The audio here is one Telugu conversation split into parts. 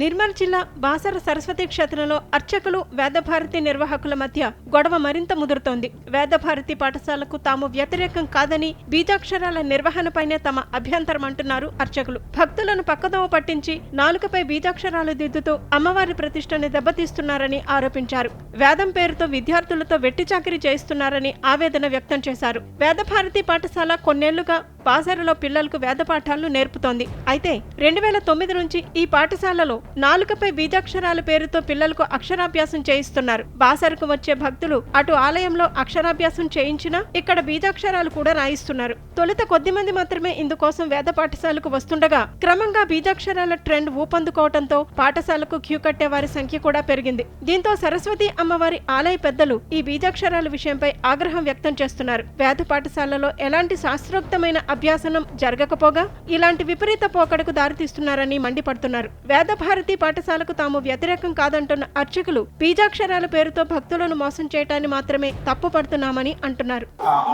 నిర్మల్ జిల్లా బాసర సరస్వతి క్షేత్రంలో అర్చకులు వేదభారతి నిర్వాహకుల మధ్య గొడవ మరింత ముదురుతోంది. వేదభారతి పాఠశాలకు తాము వ్యతిరేకం కాదని బీజాక్షరాల నిర్వహణపైనే తమ అభ్యంతరం అంటున్నారు అర్చకులు. భక్తులను పక్కదోవ పట్టించి నాలుకపై బీజాక్షరాలు దిద్దుతూ అమ్మవారి ప్రతిష్టని దెబ్బతీస్తున్నారని ఆరోపించారు. వేదం పేరుతో విద్యార్థులతో వెట్టి చాకరీ చేయిస్తున్నారని ఆవేదన వ్యక్తం చేశారు. వేదభారతి పాఠశాల కొన్నేళ్ళుగా పాసరలో పిల్లలకు వేద పాఠాలను నేర్పుతోంది. అయితే రెండు వేల తొమ్మిది నుంచి ఈ పాఠశాలలో నాలుకపై బీజాక్షరాల పేరుతో పిల్లలకు అక్షరాభ్యాసం చేయిస్తున్నారు. బాసరకు వచ్చే భక్తులు అటు ఆలయంలో అక్షరాభ్యాసం చేయించినా ఇక్కడ బీజాక్షరాలు కూడా రాయిస్తున్నారు. తొలుత కొద్ది మంది మాత్రమే ఇందుకోసం వేద పాఠశాలకు వస్తుండగా క్రమంగా బీజాక్షరాల ట్రెండ్ ఊపందుకోవడంతో పాఠశాలకు క్యూ కట్టే వారి సంఖ్య కూడా పెరిగింది. దీంతో సరస్వతి అమ్మవారి ఆలయ పెద్దలు ఈ బీజాక్షరాల విషయంపై ఆగ్రహం వ్యక్తం చేస్తున్నారు. వేద పాఠశాలలో ఎలాంటి శాస్త్రోక్తమైన అభ్యాసనం జరగకపోగా ఇలాంటి విపరీత పోకడకు దారితీస్తున్నారని మండిపడుతున్నారు. వేద భారతి పాఠశాలకు తాము వ్యతిరేకం కాదంటున్న అర్చకులు బీజాక్షరాల పేరుతో భక్తులను మోసం చేయటాన్ని మాత్రమే తప్పుపడుతున్నామని అంటున్నారు.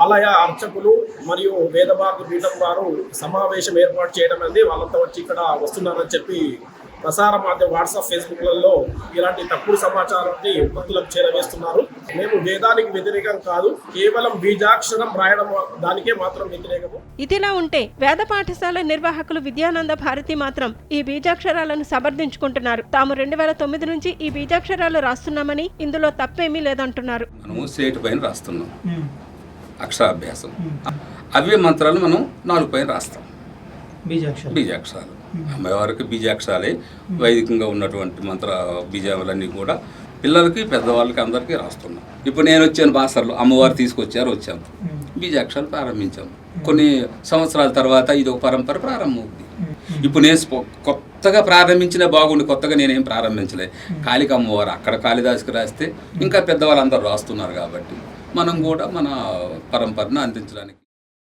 ఆలయ అర్చకులు మరియు వేదభారతి పీఠం వారు సమావేశం ఏర్పాటు చేయడం అనేది వాళ్ళంతా వచ్చి ఇక్కడ వస్తున్నారని చెప్పి ప్రసార మాధ్యమ వాట్సాప్ ఫేస్బుక్లలో ఇలాంటి తప్పుడు సమాచారాన్ని భక్తులకు చేరవేస్తున్నారు. మేము వేదానికి వ్యతిరేకం కాదు కేవలం బీజాక్షరం రాయడం దానికే మాత్రం వ్యతిరేకము. ఇదిలా ఉంటే వేద పాఠశాల నిర్వాహకులు విద్యానంద భారతి మాత్రం ఈ బీజాక్షరాలను సమర్థించుకుంటున్నారు. తాము రెండు వేల తొమ్మిది నుంచి ఈ బీజాక్షరాలు రాస్తున్నామని ఇందులో తప్పేమీ లేదంటున్నారు. మనము స్లేట్ పైన రాస్తున్నాం. అక్షరాభ్యాసం. అవే మంత్రాలు మనం నాలుగు పైన రాస్తాం. బీజాక్షరాలు. అమ్మవారికి బీజాక్షరాలే వైదికంగా ఉన్నటువంటి మంత్ర బీజాలన్నీ కూడా పిల్లలకి పెద్దవాళ్ళకి అందరికీ రాస్తున్నాం. ఇప్పుడు నేను వచ్చాను బాసర్లో అమ్మవారు తీసుకొచ్చారు వచ్చాము బీజాక్షరాలు ప్రారంభించాము కొన్ని సంవత్సరాల తర్వాత ఇది ఒక పరంపర ప్రారంభమవుతుంది ఇప్పుడు నేను కొత్తగా ప్రారంభించిన బాగుండి కొత్తగా నేనేం ప్రారంభించలే. కాళిక అమ్మవారు అక్కడ కాళిదాసుకి రాస్తే ఇంకా పెద్దవాళ్ళు అందరూ రాస్తున్నారు కాబట్టి మనం కూడా మన పరంపరను అందించడానికి